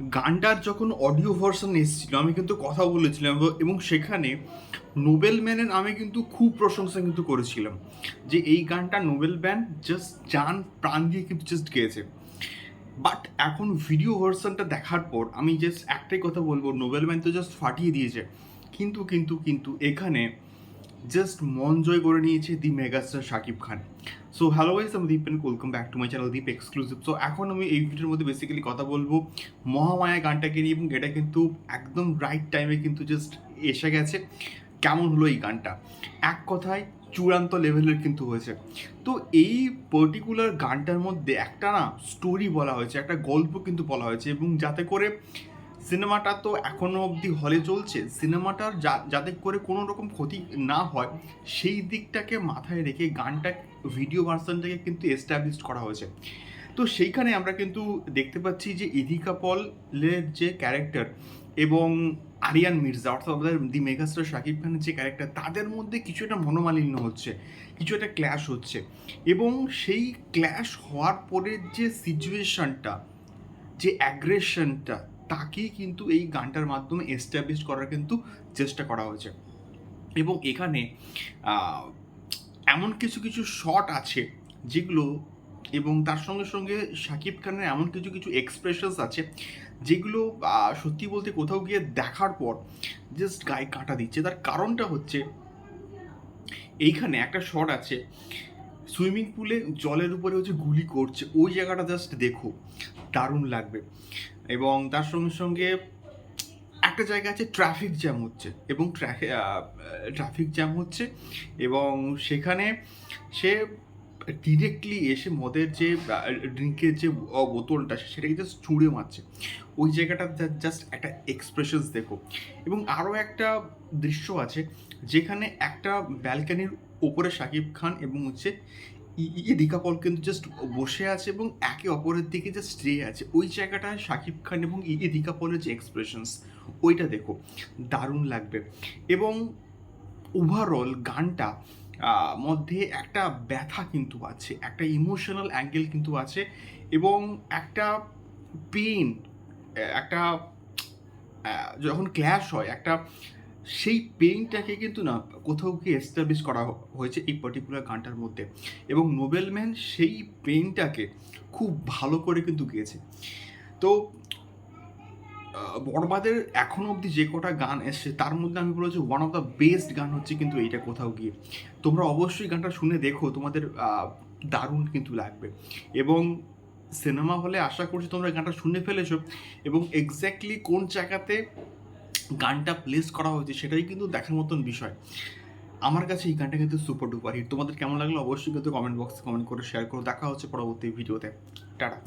গানটার যখন audio version এসেছিল, আমি কিন্তু কথা বলেছিলাম এবং- সেখানে নোবেল ম্যানের আমি কিন্তু খুব প্রশংসা কিন্তু করেছিলাম যে এই গানটা নোবেল ম্যান জাস্ট জান প্রাণ দিয়ে কিন্তু জাস্ট গেয়েছে। বাট এখন ভিডিও ভার্সনটা দেখার পর আমি জাস্ট একটাই কথা বলব নোবেল ম্যান তো জাস্ট ফাটিয়ে দিয়েছে। কিন্তু কিন্তু কিন্তু এখানে জাস্ট মন জয় করে নিয়েছে the megastar Shakib Khan. So hello guys আমি Deep and welcome back to my channel Deep exclusive so এখন আমি এই ভিডিওর মধ্যে বেসিক্যালি কথা বলব মহামায়া গানটাকে নিয়ে এবং এটা কিন্তু একদম রাইট টাইমে কিন্তু জাস্ট এসে গেছে। কেমন হলো এই গানটা? এক কথায় চূড়ান্ত লেভেলের কিন্তু হয়েছে। তো এই পার্টিকুলার গানটার মধ্যে একটা না স্টোরি বলা হয়েছে, একটা গল্প কিন্তু বলা হয়েছে এবং যাতে করে সিনেমাটা তো এখনও অবধি হলে চলছে। সিনেমাটার যা- যাতে করে কোনো রকম ক্ষতি না হয়, সেই দিকটাকে মাথায় রেখে গানটা ভিডিও ভার্সনটাকে কিন্তু এস্টাবলিশ করা হয়েছে। তো সেইখানে আমরা কিন্তু দেখতে পাচ্ছি যে ইদিকা পলের যে ক্যারেক্টার এবং আরিয়ান মির্জা, অর্থাৎ আমাদের দি মেগাস্টার শাকিব খানের যে ক্যারেক্টার তাদের মধ্যে কিছু একটা মনোমালিন্য হচ্ছে কিছু একটা ক্ল্যাশ হচ্ছে এবং সেই ক্ল্যাশ হওয়ার পরের যে সিচুয়েশনটা যে অ্যাগ্রেশনটা তাকেই কিন্তু এই গানটার মাধ্যমে এস্টাবলিশ করার কিন্তু চেষ্টা করা হয়েছে। এবং এখানে এমন কিছু কিছু শট আছে যেগুলো এবং তার সঙ্গে সঙ্গে শাকিব খানের এমন কিছু কিছু এক্সপ্রেশনস আছে যেগুলো সত্যি বলতে কোথাও গিয়ে দেখার পর জাস্ট গায়ে কাঁটা দিচ্ছে। তার কারণটা হচ্ছে, এইখানে একটা শট আছে সুইমিং পুলে জলের উপরে হচ্ছে গুলি করছে, ওই জায়গাটা জাস্ট দেখো, দারুণ লাগবে। এবং তার সঙ্গে সঙ্গে একটা জায়গা আছে ট্রাফিক জ্যাম হচ্ছে, এবং ট্রাফিক জ্যাম হচ্ছে, এবং সেখানে সে ডিরেক্টলি এসে মদের যে ড্রিঙ্কের যে বোতলটা সেটাকে জাস্ট ছুঁড়ে মারছে। ওই জায়গাটা জাস্ট একটা এক্সপ্রেশনস দেখো। এবং আরও একটা দৃশ্য আছে, যেখানে একটা ব্যালকানির ওপরে শাকিব খান এবং হচ্ছে ইদিকা পল কিন্তু জাস্ট বসে আছে এবং একে অপরের দিকে জাস্ট স্ট্রে আছে। ওই জায়গাটায় শাকিব খান এবং ইদিকা পলের যে এক্সপ্রেশনস ওইটা দেখো। দারুণ লাগবে। এবং ওভারঅল গানটা মধ্যে একটা ব্যথা কিন্তু আছে, একটা ইমোশনাল অ্যাঙ্গেল কিন্তু আছে এবং একটা পেন একটা যখন ক্ল্যাশ হয়, একটা সেই পেইনটাকে কিন্তু না কোথাও কি এস্টাবলিশ করা হয়েছে এই পার্টিকুলার গানটার মধ্যে এবং নোবেলম্যান সেই পেইনটাকে খুব ভালো করে কিন্তু গেয়েছে। তো আহ, বরবাদের এখন অবধি যে কটা গান এসছে তার মধ্যে আমি বলছি ওয়ান অফ দ্য বেস্ট গান হচ্ছে কিন্তু এইটা কোথাও গিয়ে। তোমরা অবশ্যই গানটা শুনে দেখো তোমাদের দারুণ কিন্তু লাগবে। এবং সিনেমা হলে আশা করছি তোমরা গানটা শুনে ফেলেছো। এবং এক্স্যাক্টলি কোন জায়গাতে গানটা প্লেস করা হয়েছে সেটাই কিন্তু দেখার মতন বিষয়। আমার কাছে এই গানটা কিন্তু সুপার ডুপার হিট তোমাদের কেমন লাগল অবশ্যই কিন্তু কমেন্ট বক্সে কমেন্ট করে শেয়ার করো। দেখা হচ্ছে পরবর্তী ভিডিওতে টাটা।